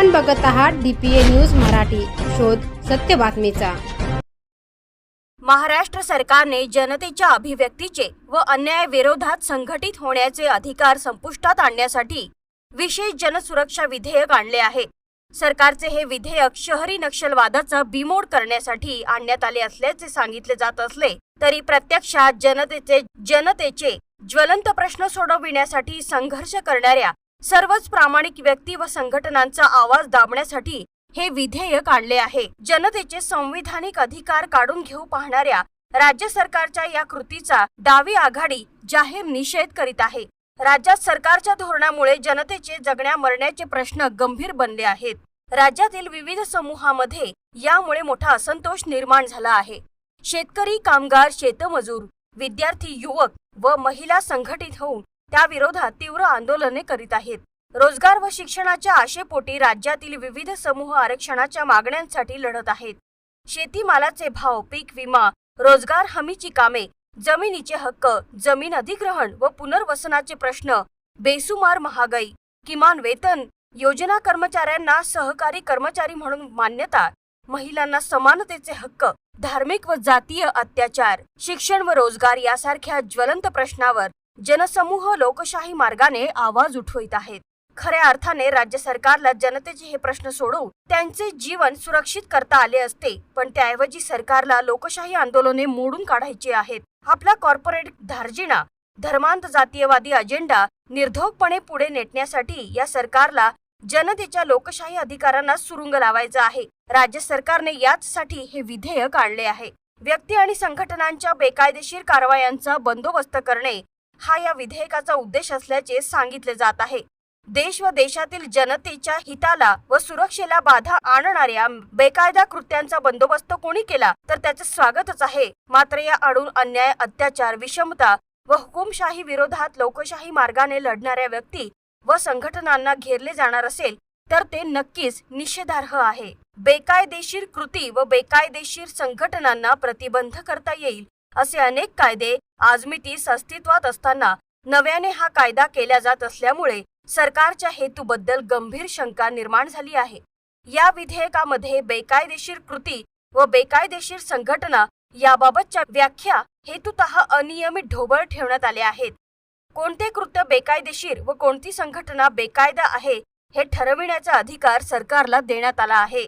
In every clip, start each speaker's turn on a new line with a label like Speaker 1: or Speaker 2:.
Speaker 1: आपण बघत आहात डीपीए न्यूज मराठी. शोध सत्य बातमीचा.
Speaker 2: महाराष्ट्र सरकारने जनतेच्या अभिव्यक्तीचे व अन्यायाविरोधात संघटित होण्याचे अधिकार संपुष्टात आणण्यासाठी विशेष जनसुरक्षा विधेयक आणले आहे. सरकारचे हे विधेयक शहरी नक्षलवादाचा बिमोड करण्यासाठी आणण्यात आले असल्याचे सांगितले जात असले तरी प्रत्यक्षात जनतेचे जनतेचे ज्वलंत प्रश्न सोडविण्यासाठी संघर्ष करणाऱ्या सर्वच प्रामाणिक व्यक्ती व संघटनांचा आवाज दाबण्यासाठी हे विधेयक आणले आहे. जनतेचे संविधानिक अधिकार काढून घेऊ पाहणाऱ्या राज्य सरकारच्या या कृतीचा डावी आघाडी जाहीर निषेध करीत आहे. राज्यात सरकारच्या धोरणामुळे जनतेचे जगण्या मरण्याचे प्रश्न गंभीर बनले आहेत. राज्यातील विविध समूहामध्ये यामुळे मोठा असंतोष निर्माण झाला आहे. शेतकरी कामगार शेतमजूर विद्यार्थी युवक व महिला संघटित होऊन त्याविरोधात तीव्र आंदोलने करीत आहेत. रोजगार व शिक्षणाच्या आशेपोटी राज्यातील विविध समूह आरक्षणाच्या मागण्यांसाठी लढत आहेत. शेतीमालाचे भाव पीक विमा रोजगार हमीची कामे जमिनीचे हक्क जमीन अधिग्रहण व पुनर्वसनाचे प्रश्न बेसुमार महागाई किमान वेतन योजना कर्मचाऱ्यांना सहकारी कर्मचारी म्हणून मान्यता महिलांना समानतेचे हक्क धार्मिक व जातीय अत्याचार शिक्षण व रोजगार यासारख्या ज्वलंत प्रश्नावर जनसमूह लोकशाही मार्गाने आवाज उठवित आहेत. खऱ्या अर्थाने राज्य सरकारला जनतेचे हे प्रश्न सोडवून त्यांचे जीवन सुरक्षित करता आले असते पण त्याऐवजी सरकारला लोकशाही आंदोलने मोडून काढायची आहेत. आपला कॉर्पोरेट धार्जिणा धर्मांत जातीयवादी अजेंडा निर्धोकपणे पुढे नेटण्यासाठी या सरकारला जनतेच्या लोकशाही अधिकारांना सुरुंग लावायचा आहे. राज्य सरकारने याचसाठी हे विधेयक आणले आहे. व्यक्ती आणि संघटनांच्या बेकायदेशीर कारवायांचा बंदोबस्त करणे हा या विधेयकाचा उद्देश असल्याचे सांगितले जात आहे. देश व देशातील जनतेच्या हिताला व सुरक्षेला बाधा आणणाऱ्या बेकायदा कृत्यांचा बंदोबस्त कोणी केला तर त्याचे स्वागतच आहे. मात्र या आडून अन्याय अत्याचार विषमता व हुकुमशाही विरोधात लोकशाही मार्गाने लढणाऱ्या व्यक्ती व संघटनांना घेरले जाणार असेल तर ते नक्कीच निषेधार्ह आहे. बेकायदेशीर कृती व बेकायदेशीर संघटनांना प्रतिबंध करता येईल असे अनेक कायदे आजमितीस अस्तित्वात असताना नव्याने हा कायदा केला जात असल्यामुळे सरकारच्या हेतूबद्दल गंभीर शंका निर्माण झाली आहे. या विधेयकामध्ये बेकायदेशीर कृती व बेकायदेशीर संघटना याबाबतच्या व्याख्या हेतुत अनियमित ढोबळ ठेवण्यात आले आहेत. कोणते कृत्य बेकायदेशीर व कोणती संघटना बेकायदा आहे हे ठरविण्याचा अधिकार सरकारला देण्यात आला आहे.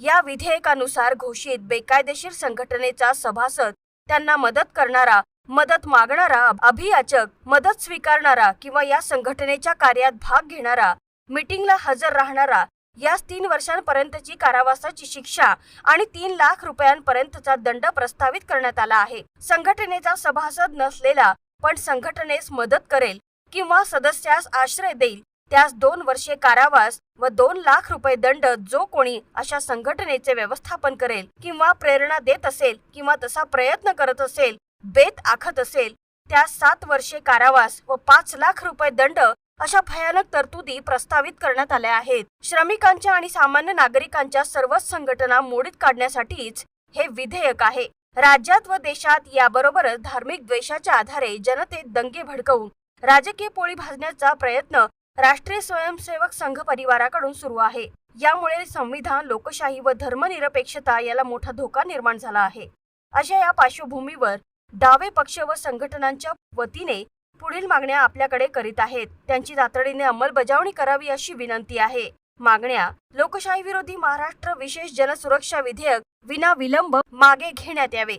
Speaker 2: या विधेयकानुसार घोषित बेकायदेशीर संघटनेचा सभासद त्यांना मदत करणारा मदत मागणारा अभियाचक मदत स्वीकारणारा किंवा या संघटनेच्या कार्यात भाग घेणारा मीटिंगला हजर राहणारा यास तीन वर्षांपर्यंतची कारावासाची शिक्षा आणि तीन लाख रुपयांपर्यंतचा दंड प्रस्तावित करण्यात आला आहे. संघटनेचा सभासद नसलेला पण संघटनेस मदत करेल किंवा सदस्यास आश्रय देईल त्यास दोन वर्षे कारावास व दोन लाख रुपये दंड जो कोणी अशा संघटनेचे व्यवस्थापन करेल किंवा प्रेरणा देत असेल किंवा तसा प्रयत्न करत असेल बेत आखत असेल त्यास सात वर्षे कारावास व पाच लाख रुपये दंड अशा भयानक तरतुदी प्रस्तावित करण्यात आल्या आहेत. श्रमिकांच्या आणि सामान्य नागरिकांच्या सर्वच संघटना मोडीत काढण्यासाठीच हे विधेयक आहे. राज्यात व देशात याबरोबरच धार्मिक द्वेषाच्या आधारे जनतेत दंगे भडकवून राजकीय पोळी भाजण्याचा प्रयत्न राष्ट्रीय स्वयंसेवक संघ परिवाराकडून सुरू आहे. यामुळे संविधान लोकशाही व धर्मनिरपेक्षता याला मोठा धोका निर्माण झाला आहे. अशा या पार्श्वभूमीवर डावे पक्ष व संघटनांच्या वतीने पुढील मागण्या आपल्याकडे करीत आहेत. त्यांची तातडीने अंमलबजावणी करावी अशी विनंती आहे. मागण्या लोकशाही विरोधी महाराष्ट्र विशेष जनसुरक्षा विधेयक विना विलंब मागे घेण्यात यावे.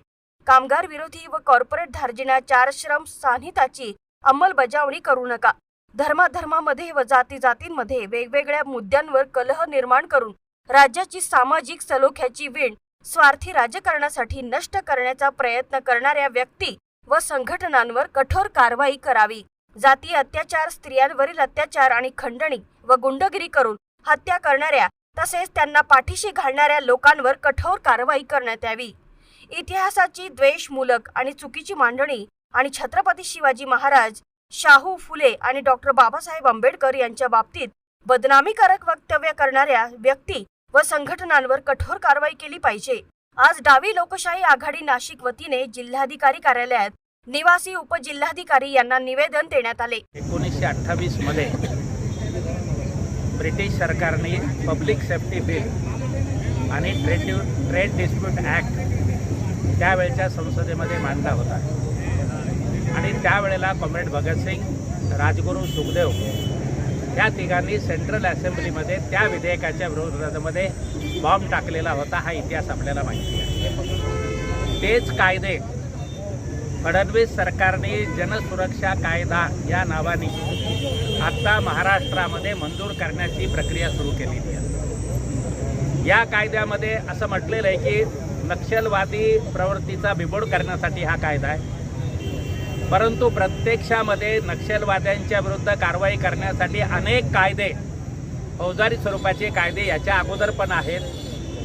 Speaker 2: कामगार विरोधी व कॉर्पोरेट धार्जिना चार श्रम संहिताची अंमलबजावणी करू नका. धर्माधर्मामध्ये व जाती जातींमध्ये वेगवेगळ्या मुद्द्यांवर कलह निर्माण करून राज्याची सामाजिक सलोख्याची वीण स्वार्थी राजकारणासाठी नष्ट करण्याचा प्रयत्न करणाऱ्या व्यक्ती व संघटनांवर कठोर कारवाई करावी. जातीय अत्याचार स्त्रियांवरील अत्याचार आणि खंडणी व गुंडगिरी करून हत्या करणाऱ्या तसेच त्यांना पाठीशी घालणाऱ्या लोकांवर कठोर कारवाई करण्यात यावी. इतिहासाची द्वेषमूलक आणि चुकीची मांडणी आणि छत्रपती शिवाजी महाराज शाहू फुले आणि डॉक्टर बाबासाहेब आंबेडकर यांच्या बाबतीत बदनामीकारक वक्तव्य करणाऱ्या व्यक्ती व संघटनांवर कठोर कारवाई केली पाहिजे. आज डावी लोकशाही आघाडी नाशिक वतीने जिल्हाधिकारी कार्यालयात निवासी उपजिल्हाधिकारी यांना निवेदन देण्यात आले.
Speaker 3: एकोणीसशे अठ्ठावीसमध्ये ब्रिटिश सरकारने पब्लिक सेफ्टी बिल आणि ट्रेड ट्रेड डिस्प्यूट ॲक्ट त्यावेळच्या संसदेमध्ये मांडला होता. आणि त्यावेळेला कॉम्रेड भगतसिंग राजगुरू सुखदेव ह्या तिघांनी सेंट्रल असेंब्लीमध्ये त्या विधेयकाच्या विरोधामध्ये बॉम्ब टाकलेला होता हा इतिहास आपल्याला माहिती आहे. तेच कायदे फडणवीस सरकारने जनसुरक्षा कायदा या नावाने आत्ता महाराष्ट्रामध्ये मंजूर करण्याची प्रक्रिया सुरू केलेली आहे. या कायद्यामध्ये असं म्हटलेलं आहे की नक्षलवादी प्रवृत्तीचा बिबोड करण्यासाठी हा कायदा आहे. परंतु प्रत्यक्षामध्ये नक्षलवाद्यांच्या विरुद्ध कारवाई करण्यासाठी अनेक कायदे फौजदारी स्वरूपाचे कायदे याच्या अगोदर पण आहेत.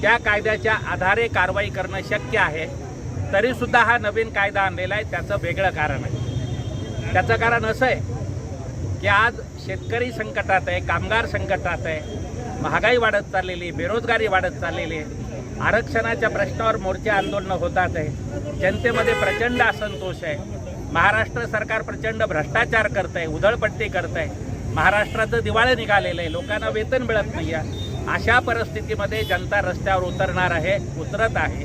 Speaker 3: त्या कायद्याच्या आधारे कारवाई करणं शक्य आहे. तरीसुद्धा हा नवीन कायदा आणलेला आहे. त्याचं वेगळं कारण आहे. त्याचं कारण असं आहे की आज शेतकरी संकटात आहे कामगार संकटात आहे. महागाई वाढत चाललेली बेरोजगारी वाढत चाललेली आहे. आरक्षणाच्या प्रश्नावर मोर्चे आंदोलनं होतात आहे. जनतेमध्ये प्रचंड असंतोष आहे. महाराष्ट्र सरकार प्रचंड भ्रष्टाचार करत आहे उधळपट्टी करत आहे महाराष्ट्राचं दिवाळं निघालेलं आहे लोकांना वेतन मिळत नाही आहे अशा परिस्थितीमध्ये जनता रस्त्यावर उतरणार आहे उतरत आहे.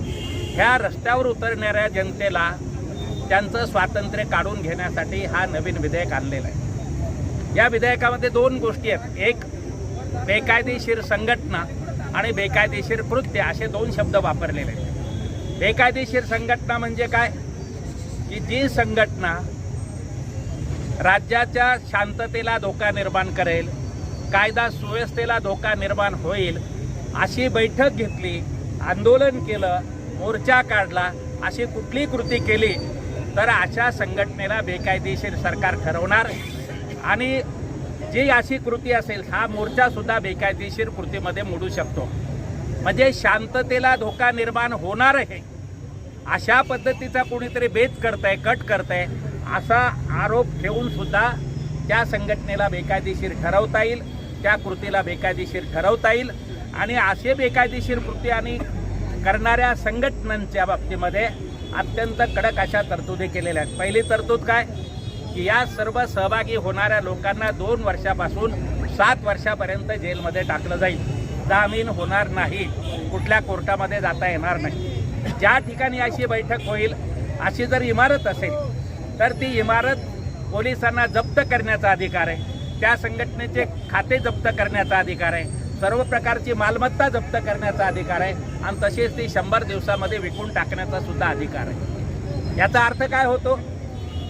Speaker 3: ह्या रस्त्यावर उतरणाऱ्या जनतेला त्यांचं स्वातंत्र्य काढून घेण्यासाठी हा नवीन विधेयक आणलेला आहे. या विधेयकामध्ये दोन गोष्टी आहेत. एक बेकायदेशीर संघटना आणि बेकायदेशीर कृत्य असे दोन शब्द वापरलेले आहेत. बेकायदेशीर संघटना म्हणजे काय? की जी संघटना राज्याच्या शांततेला धोका निर्माण करेल कायदा सुव्यवस्थेला धोका निर्माण होईल अशी बैठक घेतली आंदोलन केलं मोर्चा काढला अशी कुठली कृती केली तर अशा संघटनेला बेकायदेशीर सरकार ठरवणार. आणि जी अशी कृती असेल हा मोर्चासुद्धा बेकायदेशीर कृतीमध्ये मोडू शकतो. म्हणजे शांततेला धोका निर्माण होणार आहे. अशा पद्धतीचा कोणीतरी बेत करताय कट करताय असा आरोप ठेवून सुद्धा त्या संघटनेला बेकायदेशीर ठरवता येईल त्या कृतीला बेकायदेशीर ठरवता येईल. आणि असे बेकायदेशीर कृती आणि करणाऱ्या संघटनांच्या बाबतीमध्ये अत्यंत कडक अशा तरतुदी केलेल्या आहेत. पहिली तरतूद काय? की या सर्व सहभागी होणाऱ्या लोकांना दोन वर्षापासून सात वर्षापर्यंत जेलमध्ये टाकलं जाईल. जामीन होणार नाही. कुठल्या कोर्टामध्ये जाता येणार नाही. ज्या ठिकाणी अशी बैठक होईल अशी जर इमारत असेल तर ती इमारत पोलिसांना जप्त करण्याचा अधिकार आहे. त्या संघटनेचे खाते जप्त करण्याचा अधिकार आहे. सर्व प्रकारची मालमत्ता जप्त करण्याचा अधिकार आहे. आणि तसेच ती शंभर दिवसामध्ये विकून टाकण्याचा सुद्धा अधिकार आहे. याचा अर्थ काय होतो?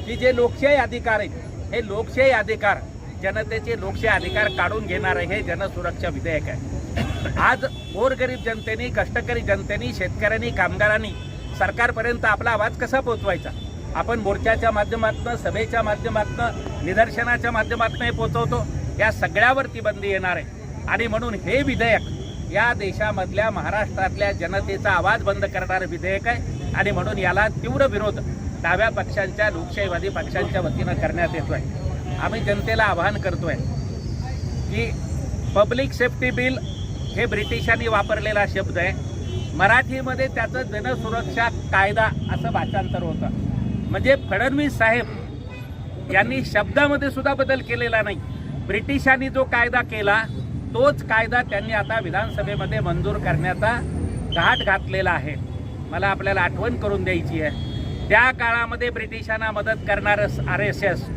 Speaker 3: की जे लोकशाही अधिकार आहेत हे लोकशाही अधिकार जनतेचे लोकशाही अधिकार काढून घेणारे हे जनसुरक्षा विधेयक आहे. आज गोरगरीब जनतेने कष्टकरी जनतेने शेतकऱ्यांनी कामगारांनी सरकारपर्यंत आपला आवाज कसा पोचवायचा आपण मोर्चाच्या माध्यमातून सभेच्या माध्यमातून निदर्शनाच्या माध्यमातून हे पोचवतो या सगळ्यावरती बंदी येणार आहे. आणि म्हणून हे विधेयक या देशामधल्या महाराष्ट्रातल्या जनतेचा आवाज बंद करणारं विधेयक आहे. आणि म्हणून याला तीव्र विरोध डाव्या पक्षांच्या लोकशाहीवादी पक्षांच्या वतीनं करण्यात येतो आहे आम्ही जनतेला आवाहन करतोय की पब्लिक सेफ्टी बिल हे ब्रिटिशांनी वापरलेला शब्द आहे. मराठीमध्ये त्याचं जनसुरक्षा कायदा असं भाषांतर होतं. म्हणजे फडणवीस साहेब यांनी शब्दामध्ये सुद्धा बदल केलेला नाही. ब्रिटिशांनी जो कायदा केला तोच कायदा त्यांनी आता विधानसभेमध्ये मंजूर करण्याचा घाट घातलेला आहे. मला आपल्याला आठवण करून द्यायची आहे. त्या काळामध्ये ब्रिटिशांना मदत करणारं आर एस एस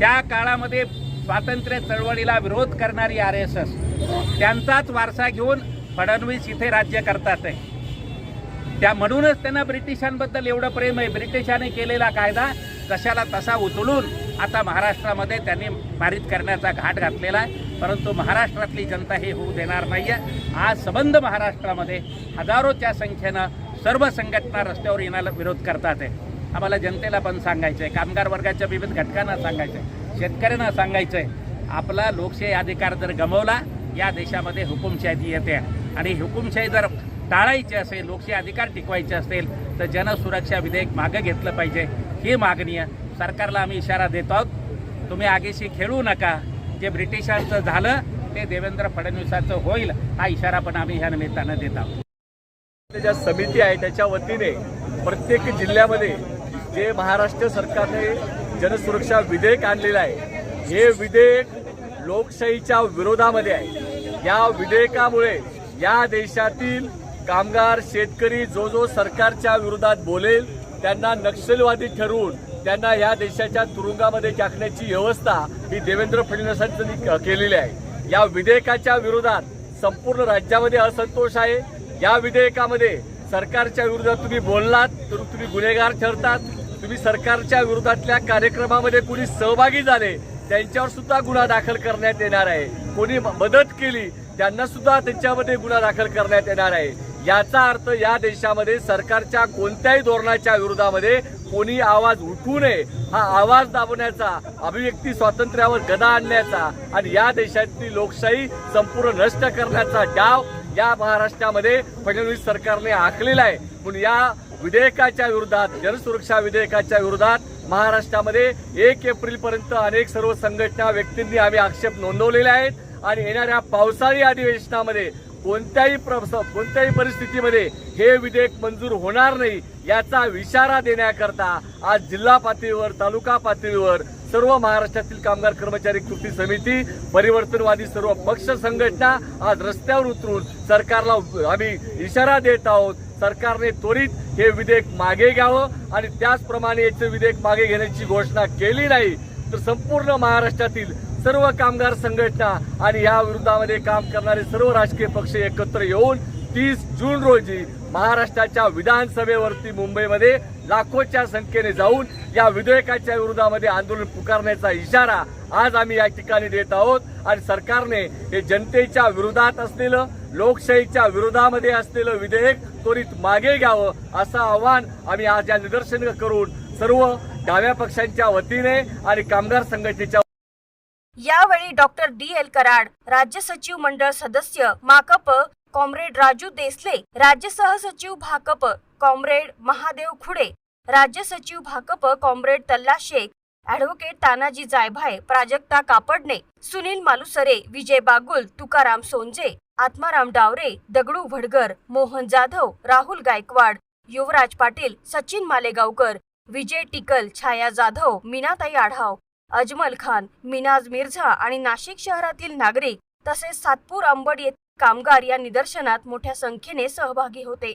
Speaker 3: त्या काळामध्ये स्वातंत्र्य चळवळीला विरोध करणारी आर एस एस त्यांचाच वारसा घेऊन फडणवीस इथे राज्य करतात आहे. त्या म्हणूनच त्यांना ब्रिटिशांबद्दल एवढं प्रेम आहे. ब्रिटिशांनी केलेला कायदा कशाला तसा उचलून आता महाराष्ट्रामध्ये त्यांनी पारित करण्याचा घाट घातलेला आहे. परंतु महाराष्ट्रातली जनता हे होऊ देणार नाही आहे आज सबंध महाराष्ट्रामध्ये हजारोच्या संख्येनं सर्व संघटना रस्त्यावर येण्याला विरोध करतात आहे. आम्हाला जनतेला पण सांगायचं आहे कामगार वर्गाच्या विविध घटकांना सांगायचं आहे शेतकऱ्यांना सांगायचं आहे आपला लोकशाही अधिकार जर गमवला या देशामध्ये हुकुमशाही येते. आणि हुकुमशाही जर टाळायची असेल लोकशाही अधिकार टिकवायचे असेल तर जनसुरक्षा विधेयक मागं घेतलं पाहिजे. ही मागणी आहे सरकारला आम्ही इशारा देतो आहोत. तुम्ही आगेशी खेळू नका. जे ब्रिटिशांचं झालं ते देवेंद्र फडणवीसांचं होईल हा इशारा पण आम्ही ह्या निमित्तानं देत आहोत.
Speaker 4: ज्या समिती आहे त्याच्या वतीने प्रत्येक जिल्ह्यामध्ये जे महाराष्ट्र सरकारने जनसुरक्षा विधेयक आणलेलं आहे हे विधेयक लोकशाहीच्या विरोधामध्ये आहे. या विधेयकामुळे या देशातील कामगार शेतकरी जो जो सरकारच्या विरोधात बोलेल त्यांना नक्षलवादी ठरवून त्यांना या देशाच्या तुरुंगामध्ये टाकण्याची व्यवस्था ही देवेंद्र फडणवीसांनी केलेली आहे. या विधेयकाच्या विरोधात संपूर्ण राज्यामध्ये असंतोष आहे. या विधेयकामध्ये सरकारच्या विरोधात तुम्ही बोललात तर तुम्ही गुन्हेगार ठरतात. तुम्ही सरकारच्या विरोधातल्या कार्यक्रमामध्ये कुणी सहभागी झाले त्यांच्यावर सुद्धा गुन्हा दाखल करण्यात येणार आहे. कोणी मदत केली त्यांना सुद्धा त्यांच्यामध्ये गुन्हा दाखल करण्यात येणार आहे. याचा अर्थ या देशामध्ये सरकारच्या कोणत्याही धोरणाच्या विरोधामध्ये कोणी आवाज उठू नये हा आवाज दाबवण्याचा अभिव्यक्ती स्वातंत्र्यावर गदा आणण्याचा आणि या देशातली लोकशाही संपूर्ण नष्ट करण्याचा डाव या महाराष्ट्रामध्ये फडणवीस सरकारने आखलेला आहे. म्हणून या विधेयकाच्या विरोधात जनसुरक्षा विधेयकाच्या विरोधात महाराष्ट्रामध्ये एक एप्रिल पर्यंत अनेक सर्व संघटना व्यक्तींनी आम्ही आक्षेप नोंदवलेले आहेत. आणि येणाऱ्या पावसाळी अधिवेशनामध्ये कोणत्याही कोणत्याही परिस्थितीमध्ये हे विधेयक मंजूर होणार नाही याचा इशारा देण्याकरता आज जिल्हा पातळीवर तालुका पातळीवर सर्व महाराष्ट्रातील कामगार कर्मचारी कृती समिती परिवर्तनवादी सर्व पक्ष संघटना आज रस्त्यावर उतरून सरकारला आम्ही इशारा देत आहोत. सरकारने त्वरित हे विधेयक मागे घ्यावं आणि त्याचप्रमाणे याचे विधेयक मागे घेण्याची घोषणा केली नाही तर संपूर्ण महाराष्ट्रातील सर्व कामगार संघटना आणि या विरोधामध्ये काम करणारे सर्व राजकीय पक्ष एकत्र येऊन तीस जून रोजी महाराष्ट्राच्या विधानसभेवरती मुंबईमध्ये लाखोच्या संख्येने जाऊन या विधेयकाच्या विरोधामध्ये आंदोलन पुकारण्याचा इशारा आज आम्ही या ठिकाणी देत आहोत. आणि सरकारने हे जनतेच्या विरोधात असलेलं लोकशाहीच्या विरोधामध्ये असलेलं विधेयक त्वरित मागे घ्यावं असं आव्हान आम्ही आज या निदर्शन करून सर्व डाव्या पक्षांच्या वतीने आणि कामगार संघटनेच्या
Speaker 2: यावेळी डॉक्टर डी एल कराड राज्य सचिव मंडळ सदस्य माकप कॉम्रेड राजू देसले राज्य सहसचिव भाकप कॉम्रेड महादेव खुडे राज्य सचिव भाकप कॉम्रेड तल्ला शेख ऍडव्होकेट तानाजी जायभाय प्राजक्ता कापडणे सुनील मालुसरे विजय बागुल तुकाराम सोंजे आत्माराम डावरे दगडू भडगर मोहन जाधव राहुल गायकवाड युवराज पाटील सचिन मालेगावकर विजय टिकल छाया जाधव मीनाताई आढाव अजमल खान मिनाज मिर्झा आणि नाशिक शहरातील नागरिक तसेच सातपूर अंबड येथील कामगार या निदर्शनात मोठ्या संख्येने सहभागी होते.